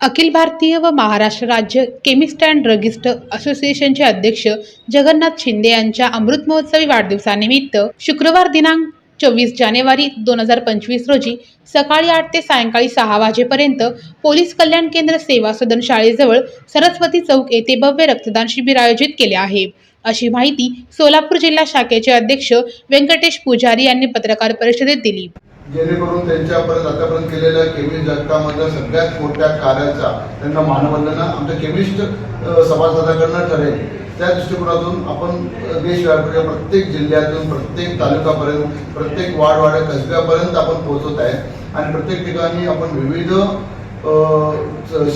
अखिल भारतीय व महाराष्ट्र राज्य chemist and druggist असोसिएशनचे अध्यक्ष जगन्नाथ शिंदे यांच्या अमृत महोत्सवी वाढदिवसानिमित्त शुक्रवार दिनांक चोवीस जानेवारी दोन हजार पंचवीस रोजी सकाळी आठ ते सायंकाळी सहा वाजेपर्यंत पोलीस कल्याण केंद्र सेवा सदन शाळेजवळ सरस्वती चौक येथे भव्य रक्तदान शिबिर आयोजित केले आहे. अशी माहिती सोलापूर जिल्हा शाखेचे अध्यक्ष व्यंकटेश पुजारी यांनी पत्रकार परिषदेत दिली. जेणेकरून त्यांच्यापर्यंत आतापर्यंत केलेल्या केमिस्ट जगतामधल्या सगळ्यात मोठ्या कार्याचा त्यांना मानवंदना आमच्या केमिस्ट सभासदाकडनं ठरेल. त्या दृष्टिकोनातून आपण देशव्यापी प्रत्येक जिल्ह्यातून प्रत्येक तालुक्यापर्यंत प्रत्येक वाडवाड्या कसब्यापर्यंत आपण पोहोचत आहे. आणि प्रत्येक ठिकाणी आपण विविध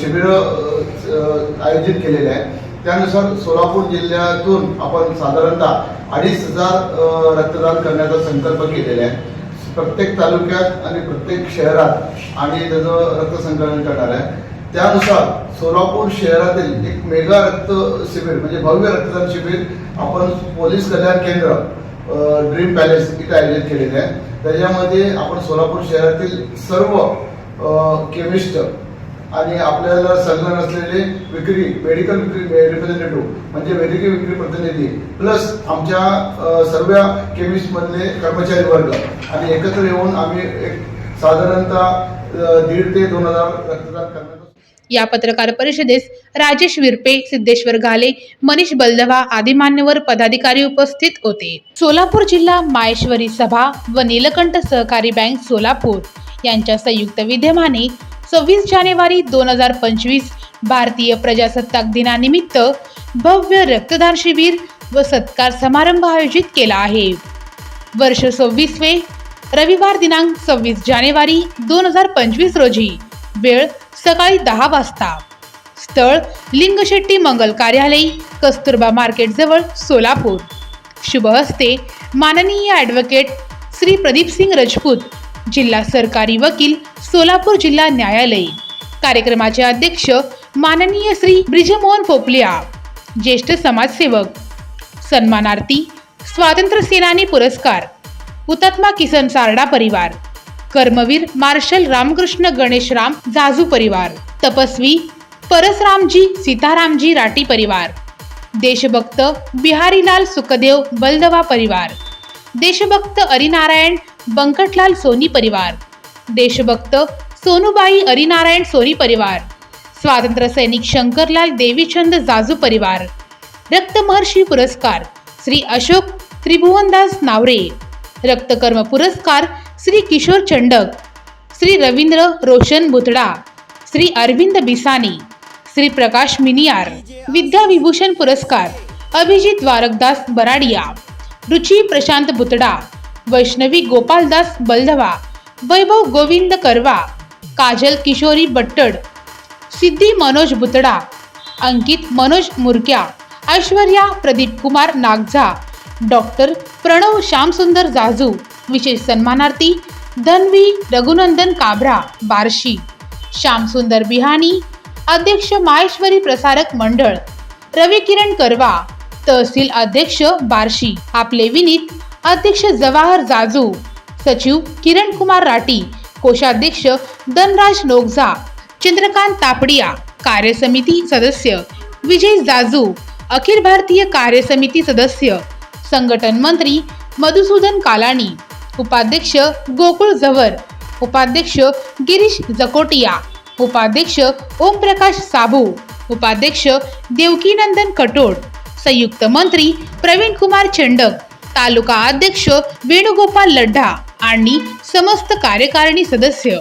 शिबिरं आयोजित केलेले आहे त्यानुसार सोलापूर जिल्ह्यातून आपण साधारणतः अडीच हजार रक्तदान करण्याचा संकल्प केलेला आहे. प्रत्येक तालुक्यात आणि प्रत्येक शहरात आणि त्याचं रक्तसंकलन करणार आहे त्यानुसार सोलापूर शहरातील एक मेगा रक्त शिबिर म्हणजे भव्य रक्तदान शिबिर आपण पोलीस कल्याण केंद्र ड्रीम पॅलेस इथे आयोजित केलेले आहे. त्याच्यामध्ये आपण सोलापूर शहरातील सर्व केमिस्ट आणि आपल्याला संलग्न असलेले विक्री मेडिकल विक्री eh, रिप्रेझेंटेटिव्ह म्हणजे वैद्यकीय विक्री प्रतिनिधी प्लस आमच्या सर्व केमिस्टमधले कर्मचारी वर्ग. आणि एकत्र येऊन आम्ही एक साधारणतः दीड ते दोन हजार रक्तदान करण्याचा या पत्रकार परिषदेस राजेश विरपे सिद्धेश्वर घाले मनीष बलदवा आदी मान्यवर पदाधिकारी उपस्थित होते. सोलापूर जिल्हा माहेश्वरी सभा व नीलकंठ सहकारी बँक सोलापूर यांच्या संयुक्त विद्यमाने सव्वीस जानेवारी दोन हजार पंचवीस भारतीय प्रजासत्ताक दिनानिमित्त भव्य रक्तदान शिबिर व सत्कार समारंभ आयोजित केला आहे. वर्ष सव्वीसवे रविवार दिनांक सव्वीस जानेवारी दोन हजार पंचवीस रोजी वेळ सकाळी दहा वाजता. स्थळ लिंगशेट्टी मंगल कार्यालय कस्तुरबा मार्केटजवळ सोलापूर. शुभ हस्ते माननीय ॲडव्होकेट श्री प्रदीप सिंग रजपूत जिल्हा सरकारी वकील सोलापूर जिल्हा न्यायालय कार्यक्रमाचे अध्यक्ष माननीय श्री ब्रिजमोहन पोपलिया ज्येष्ठ समाजसेवक. सन्मानार्थी स्वातंत्र्य सेनानी पुरस्कार. हुतात्मा किसन सारडा परिवार. कर्मवीर मार्शल रामकृष्ण गणेशराम जाजू परिवार. तपस्वी परसरामजी सीतारामजी राठी परिवार. देशभक्त बिहारीलाल सुखदेव बलदवा परिवार. देशभक्त हरिनारायण बंकटलाल सोनी परिवार. देशभक्त सोनूबाई हरिनारायण सोनी परिवार. स्वातंत्र्य सैनिक शंकरलाल देवीचंद जाजू परिवार. रक्तमहर्षी पुरस्कार श्री अशोक त्रिभुवनदास नावरे. रक्तकर्म पुरस्कार श्री किशोर चंडक. श्री रवींद्र रोशन बुतडा श्री अरविंद बिसानी. श्री प्रकाश मिनियार. विद्या विभूषण पुरस्कार अभिजित द्वारकदास बराडिया. रुची प्रशांत बुतडा वैष्णवी गोपालदास बलधवा वैभव गोविंद करवा काजल किशोरी बट्टड सिद्धी मनोज बुतडा अंकित मनोज मुरक्या ऐश्वर्या प्रदीप कुमार नागझा डॉक्टर प्रणव श्यामसुंदर जाजू विशेष सन्मानार्थी धनवी रघुनंदन काब्रा बार्शी श्यामसुंदर बिहानी अध्यक्ष माहेश्वरी प्रसारक मंडळ रवी किरण करवा तहसील अध्यक्ष बार्शी आपले विनीत अध्यक्ष जवाहर जाजू सचिव किरण कुमार राठी कोषाध्यक्ष धनराज नोगझा चंद्रकांत तापडिया कार्यसमिती सदस्य विजय जाजू अखिल भारतीय कार्यसमिती सदस्य संघटन मंत्री मधुसूदन कालानी उपाध्यक्ष गोकुळ झवर उपाध्यक्ष गिरीश जकोटिया उपाध्यक्ष ओमप्रकाश साबू उपाध्यक्ष देवकीनंदन कटोड संयुक्त मंत्री प्रवीण कुमार चंडक तालुका अध्यक्ष वेणुगोपाल लड्ढा आणि समस्त कार्यकारिणी सदस्य.